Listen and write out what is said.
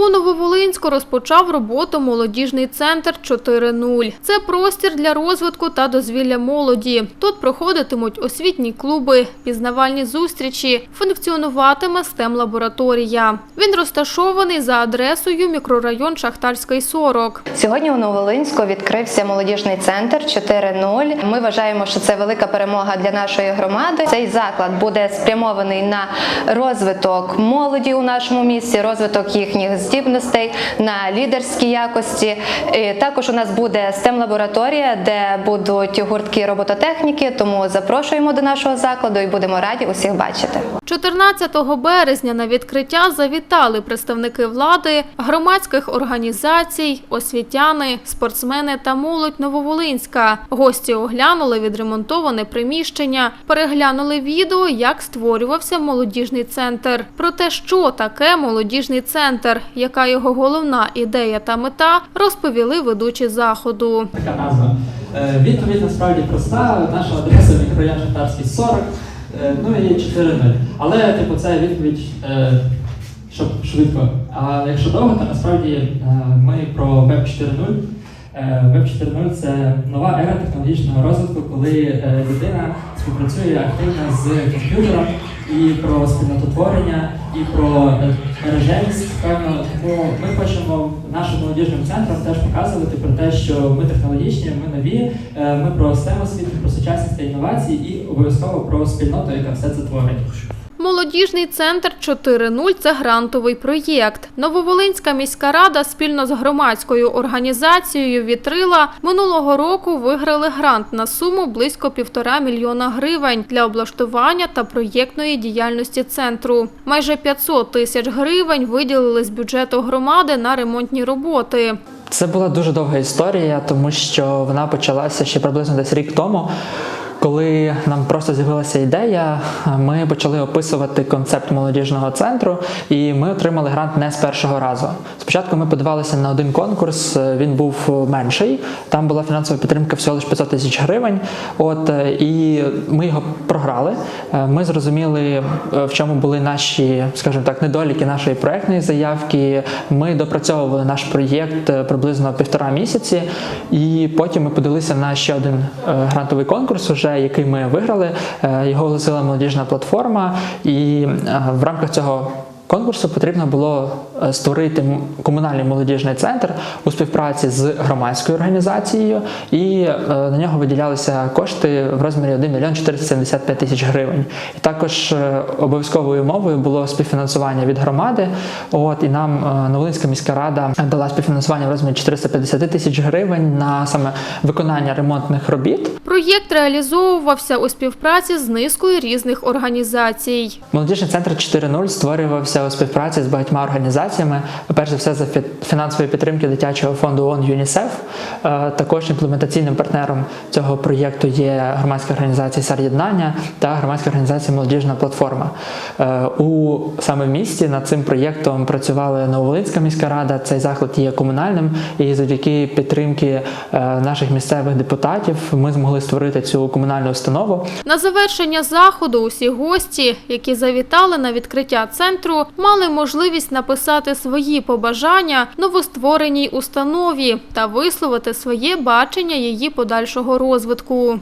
У Нововолинську розпочав роботу молодіжний центр 4.0. Це простір для розвитку та дозвілля молоді. Тут проходитимуть освітні клуби, пізнавальні зустрічі, функціонуватиме STEM-лабораторія. Він розташований за адресою мікрорайон Шахтарський 40. Сьогодні у Новолинську відкрився молодіжний центр 4.0. Ми вважаємо, що це велика перемога для нашої громади. Цей заклад буде спрямований на розвиток молоді у нашому місті, розвиток їхніх здібностей, на лідерські якості. Також у нас буде STEM-лабораторія, де будуть гуртки робототехніки. Тому запрошуємо до нашого закладу і будемо раді усіх бачити. 14 березня на відкриття завітали представники влади, громадських організацій, освітяни, спортсмени та молодь Нововолинська. Гості оглянули відремонтоване приміщення, переглянули відео, як створювався молодіжний центр. Про те, що таке молодіжний центр, яка його головна ідея та мета, розповіли ведучі заходу. така назва. Е, Відповідь насправді проста. Наша адреса мікрорайон Шахтарський 40, е, ну і 4.0. Але типу це відповідь, е, щоб швидко. А якщо довго, то насправді ми про Web 4.0. Е, Web 4.0 це нова ера технологічного розвитку, коли людина співпрацює активно з комп'ютером і про спільнототворення, і про мережевість. Певно, тому ми хочемо нашим молодіжним центром теж показувати про те, що ми технологічні, ми нові, е, ми про STEM освіту, про сучасність та інновації і обов'язково про спільноту, яка все це творить. Молодіжний центр 4.0 – це грантовий проєкт. Нововолинська міська рада спільно з громадською організацією «Вітрила» минулого року виграли грант на суму близько півтора мільйона гривень для облаштування та проєктної діяльності центру. Майже 500 тисяч гривень виділили з бюджету громади на ремонтні роботи. Це була дуже довга історія, тому що вона почалася ще приблизно десь рік тому. Коли нам просто з'явилася ідея, ми почали описувати концепт молодіжного центру, і ми отримали грант не з першого разу. Спочатку ми подавалися на один конкурс, він був менший. Там була фінансова підтримка всього лише 500 тисяч гривень. От е, і ми його програли. Е, Ми зрозуміли, е, в чому були наші, скажімо так, недоліки нашої проектної заявки. Ми допрацьовували наш проєкт е, приблизно півтора місяці, і потім ми подалися на ще один е, грантовий конкурс, уже який ми виграли. Е, Його оголосила молодіжна платформа, і е, в рамках цього. Конкурсу потрібно було е, створити комунальний молодіжний центр у співпраці з громадською організацією, і е, на нього виділялися кошти в розмірі 1 мільйон 475 тисяч гривень. І також е, обов'язковою умовою було співфінансування від громади. От і нам Новолинська міська рада дала співфінансування в розмірі 450 тисяч гривень на саме виконання ремонтних робіт. Проєкт реалізовувався у співпраці з низкою різних організацій. Молодіжний центр 4.0 створювався у співпраці з багатьма організаціями. Перш за все, за фі- фінансової підтримки дитячого фонду ООН ЮНІСЕФ. Е, Також імплементаційним партнером цього проєкту є громадська організація «Сар'єднання» та громадська організація Молодіжна платформа. Е, У саме місті над цим проєктом працювали Нововолинська міська рада. Цей заклад є комунальним, і завдяки підтримки е, наших місцевих депутатів ми змогли створити цю комунальну установу. На завершення заходу усі гості, які завітали на відкриття центру, мали можливість написати свої побажання новоствореній установі та висловити своє бачення її подальшого розвитку.